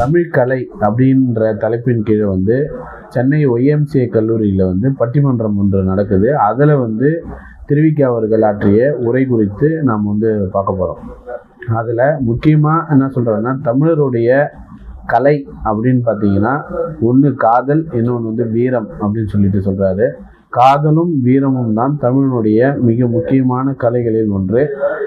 தமிழ் கலை அப்படின்ற தலைப்பின் கீழே வந்து சென்னை ஒய்எம்சிஏ கல்லூரியில் வந்து பட்டிமன்றம் ஒன்று நடக்குது. அதில் வந்து திருவிக்கா அவர்கள் ஆற்றிய உரை குறித்து நாம் வந்து பார்க்க போகிறோம் அதில் முக்கியமாக என்ன சொல்கிறதுன்னா தமிழருடைய கலை அப்படின்னு பார்த்தீங்கன்னா ஒன்று காதல் இன்னொன்று வந்து வீரம் அப்படின்னு சொல்லிட்டு சொல்கிறாரு காதலும் வீரமும் தான் தமிழனுடைய மிக முக்கியமான கலைகளில் ஒன்று.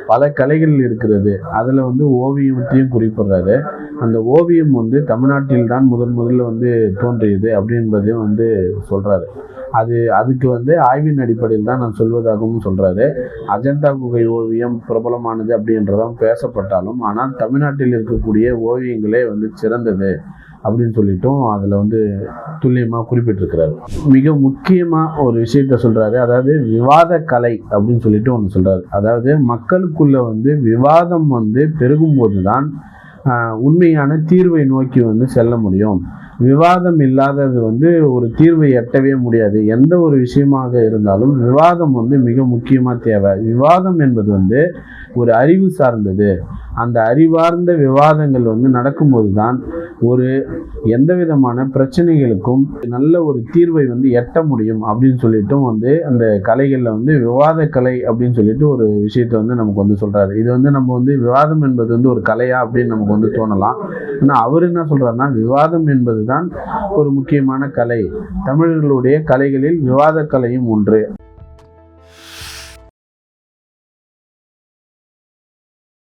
பல கலைகள் இருக்கிறது. அதில் வந்து ஓவியத்தையும் குறிப்பிடுறாரு. அந்த ஓவியம் வந்து தமிழ்நாட்டில் தான் முதன் முதல்ல வந்து தோன்றியது அப்படின்றதையும் வந்து சொல்கிறாரு அது அதுக்கு வந்து ஆய்வின் அடிப்படையில் தான் நான் சொல்வதாகவும் சொல்கிறாரு அஜந்தா குகை ஓவியம் பிரபலமானது அப்படின்றதும் பேசப்பட்டாலும் ஆனால் தமிழ்நாட்டில் இருக்கக்கூடிய ஓவியங்களே வந்து சிறந்தது அப்படின்னு சொல்லிட்டும் அதில் வந்து துல்லியமாக குறிப்பிட்டிருக்கிறாரு. மிக முக்கியமாக ஒரு விஷயத்த சொல்கிறாரு அதாவது விவாத கலை அப்படின்னு சொல்லிட்டு ஒன்று சொல்கிறாரு அதாவது மக்களுக்குள்ளே வந்து விவாதம் வந்து பெருகும்போது தான் உண்மையான தீர்வை நோக்கி வந்து செல்ல முடியும். விவாதம் இல்லாதது வந்து ஒரு தீர்வை எட்டவே முடியாது. எந்த ஒரு விஷயமாக இருந்தாலும் விவாதம் வந்து மிக முக்கியமாக தேவை. விவாதம் என்பது வந்து ஒரு அறிவு சார்ந்தது. அந்த அறிவார்ந்த விவாதங்கள் வந்து நடக்கும்போது தான் ஒரு எந்த விதமான பிரச்சனைகளுக்கும் நல்ல ஒரு தீர்வை வந்து எட்ட முடியும் அப்படின்னு சொல்லிட்டும் வந்து அந்த கலைகளில் வந்து விவாத கலை அப்படின்னு சொல்லிட்டு ஒரு விஷயத்தை வந்து நமக்கு வந்து சொல்கிறாரு இது வந்து நம்ம வந்து விவாதம் என்பது வந்து ஒரு கலையா அப்படின்னு நமக்கு வந்து தோணலாம். ஆனால் அவர் என்ன சொல்கிறாருன்னா விவாதம் என்பது தான் ஒரு முக்கியமான கலை. தமிழர்களுடைய கலைகளில் விவாத கலையும் ஒன்று.